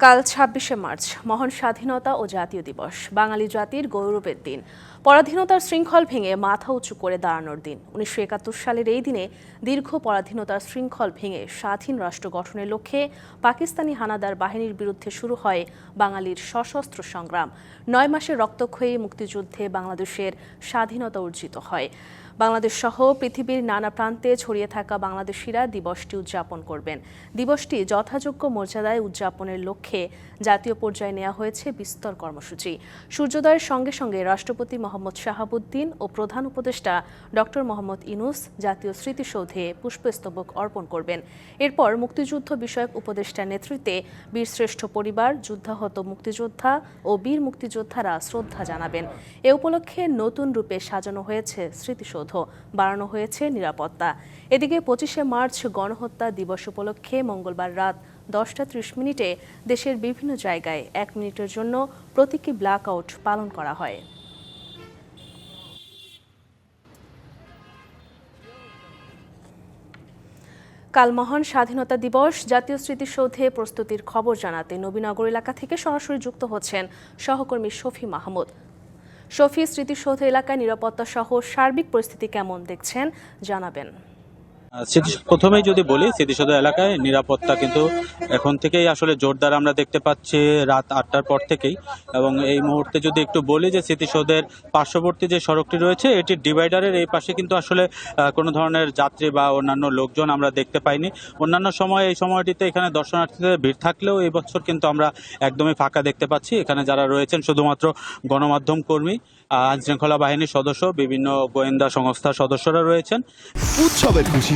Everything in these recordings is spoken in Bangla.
কাল ছাব্বিশে মার্চ, মহান স্বাধীনতা ও জাতীয় দিবস, বাঙালি জাতির গৌরবের দিন। পরাধীনতার শৃঙ্খল ভেঙে মাথা উঁচু করে দাঁড়ানোর দিন। উনিশশো একাত্তর সালের এই দিনে দীর্ঘ পরাধীনতার শৃঙ্খল ভেঙে স্বাধীন রাষ্ট্র গঠনের লক্ষ্যে পাকিস্তানি হানাদার বাহিনীর বিরুদ্ধে শুরু হয় বাঙালির সশস্ত্র সংগ্রাম। নয় মাসের রক্তক্ষয়ী মুক্তিযুদ্ধে বাংলাদেশের স্বাধীনতা অর্জিত হয়। বাংলাদেশ সহ পৃথিবীর নানা প্রান্তে ছড়িয়ে থাকা বাংলাদেশিরা দিবসটি উদযাপন করবেন। দিবসটি যথাযোগ্য মর্যাদায় উদযাপনের লক্ষ্যে জাতীয় পর্যায়ে নেওয়া হয়েছে বিস্তর কর্মসূচি। সূর্যোদয়ের সঙ্গে সঙ্গে রাষ্ট্রপতি মোহাম্মদ শাহাবুদ্দিন ও প্রধান উপদেষ্টা ডক্টর মোহাম্মদ ইনুস জাতীয় স্মৃতিসৌধে পুষ্পস্তবক অর্পণ করবেন। এরপর মুক্তিযুদ্ধ বিষয়ক উপদেষ্টার নেতৃত্বে বীরশ্রেষ্ঠ পরিবার, যুদ্ধাহত মুক্তিযোদ্ধা ও বীর মুক্তিযোদ্ধারা শ্রদ্ধা জানাবেন। এ উপলক্ষে নতুন রূপে সাজানো হয়েছে স্মৃতিসৌধ। বাড়ানো হয়েছে নিরাপত্তা। এদিকে পঁচিশে মার্চ গণহত্যা দিবস উপলক্ষে মঙ্গলবার রাত দশটা ত্রিশ মিনিটে দেশের বিভিন্ন জায়গায় এক মিনিটের জন্য প্রতীকী ব্ল্যাক আউট পালন করা হয়। কাল মহান স্বাধীনতা দিবস, জাতীয় স্মৃতিসৌধে প্রস্তুতির খবর জানাতে নবীনগর এলাকা থেকে সরাসরি যুক্ত হচ্ছেন সহকর্মী শফি মাহমুদ। শফি স্মৃতিসৌধ এলাকায় নিরাপত্তা সহ সার্বিক পরিস্থিতি কেমন দেখছেন জানাবেন। প্রথমেই যদি বলি, স্মৃতিসৌধ এলাকায় নিরাপত্তা কিন্তু এখন থেকেই আসলে জোরদার আমরা দেখতে পাচ্ছি রাত আটটার পর থেকেই। এবং এই মুহূর্তে যদি একটু বলি যে স্মৃতিসৌধের পার্শ্ববর্তী যে সড়কটি রয়েছে, এটি ডিভাইডারের এই পাশে কিন্তু আসলে কোনো ধরনের যাত্রী বা অন্যান্য লোকজন আমরা দেখতে পাইনি। অন্যান্য সময় এই সময়টিতে এখানে দর্শনার্থীদের ভিড় থাকলেও এই বছর কিন্তু আমরা একদমই ফাঁকা দেখতে পাচ্ছি। এখানে যারা রয়েছেন শুধুমাত্র গণমাধ্যম কর্মী আইন শৃঙ্খলা বাহিনীর সদস্য, বিভিন্ন গোয়েন্দা সংস্থার সদস্যরা রয়েছেন। উৎসবের খুশি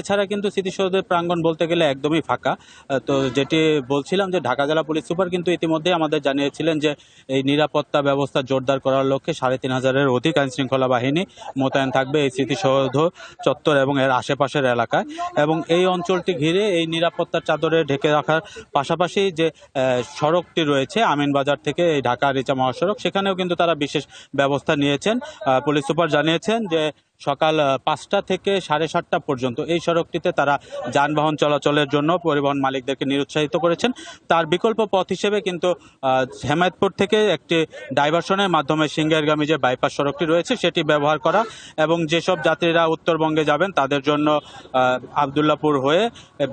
এছাড়া কিন্তু স্মৃতিসৌধের প্রাঙ্গণ বলতে গেলে একদমই ফাঁকা। তো যেটি বলছিলাম যে ঢাকা জেলা পুলিশ সুপার কিন্তু ইতিমধ্যে আমাদের জানিয়েছিলেন যে এই নিরাপত্তা ব্যবস্থা জোরদার করার লক্ষ্যে সাড়ে তিন হাজারের অধিক আইন শৃঙ্খলা বাহিনী মোতায়েন থাকবে এই স্মৃতিসৌধ চত্বর এবং এর আশেপাশের এলাকায়। এবং এই অঞ্চলটি ঘিরে এই নিরাপত্তার চাদরে ঢেকে রাখার পাশাপাশি যে সড়কটি রয়েছে আমিনবাজার থেকে এই ঢাকা রিচা মহাসড়ক, সেখানেও কিন্তু তারা বিশেষ ব্যবস্থা নিয়েছেন। পুলিশ সুপার জানিয়েছেন যে সকাল পাঁচটা থেকে সাড়ে সাতটা পর্যন্ত। এই সড়কটিতে তারা যানবাহন চলাচলের জন্য পরিবহন মালিকদেরকে নিরুৎসাহিত করেছেন। তার বিকল্প পথ হিসেবে কিন্তু হেমায়তপুর থেকে একটি ডাইভারশনের মাধ্যমে সিঙ্গারগামী যে বাইপাস সড়কটি রয়েছে, সেটি ব্যবহার করা এবং যেসব যাত্রীরা উত্তরবঙ্গে যাবেন, তাদের জন্য আবদুল্লাপুর হয়ে,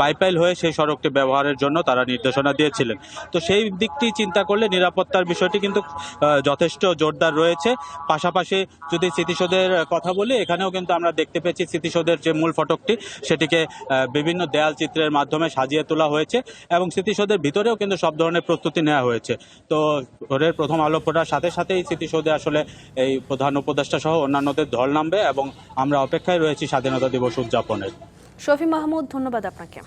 বাইপাইল হয়ে সেই সড়কটি ব্যবহারের জন্য তারা নির্দেশনা দিয়েছিলেন। তো সেই দিকটি চিন্তা করলে নিরাপত্তার বিষয়টি কিন্তু যথেষ্ট জোরদার রয়েছে। পাশাপাশি যদি স্মৃতিসৌধের কথা বলি এখানেও কিন্তু আমরা দেখতে পেয়েছি স্মৃতিসৌধের যে মূল ফটকটি, সেটিকে বিভিন্ন দেয়াল চিত্রের মাধ্যমে সাজিয়ে তোলা হয়েছে এবং স্মৃতিসৌধের ভিতরেও কিন্তু সব ধরনের প্রস্তুতি নেওয়া হয়েছে। তো ভোরের প্রথম আলো ফোটার সাথে সাথেই স্মৃতিসৌধে আসলে এই প্রধান উপদেষ্টা সহ অন্যান্যদের ঢল নামবে এবং আমরা অপেক্ষায় রয়েছি স্বাধীনতা দিবস উদযাপনের। শফি মাহমুদ, ধন্যবাদ আপনাকে।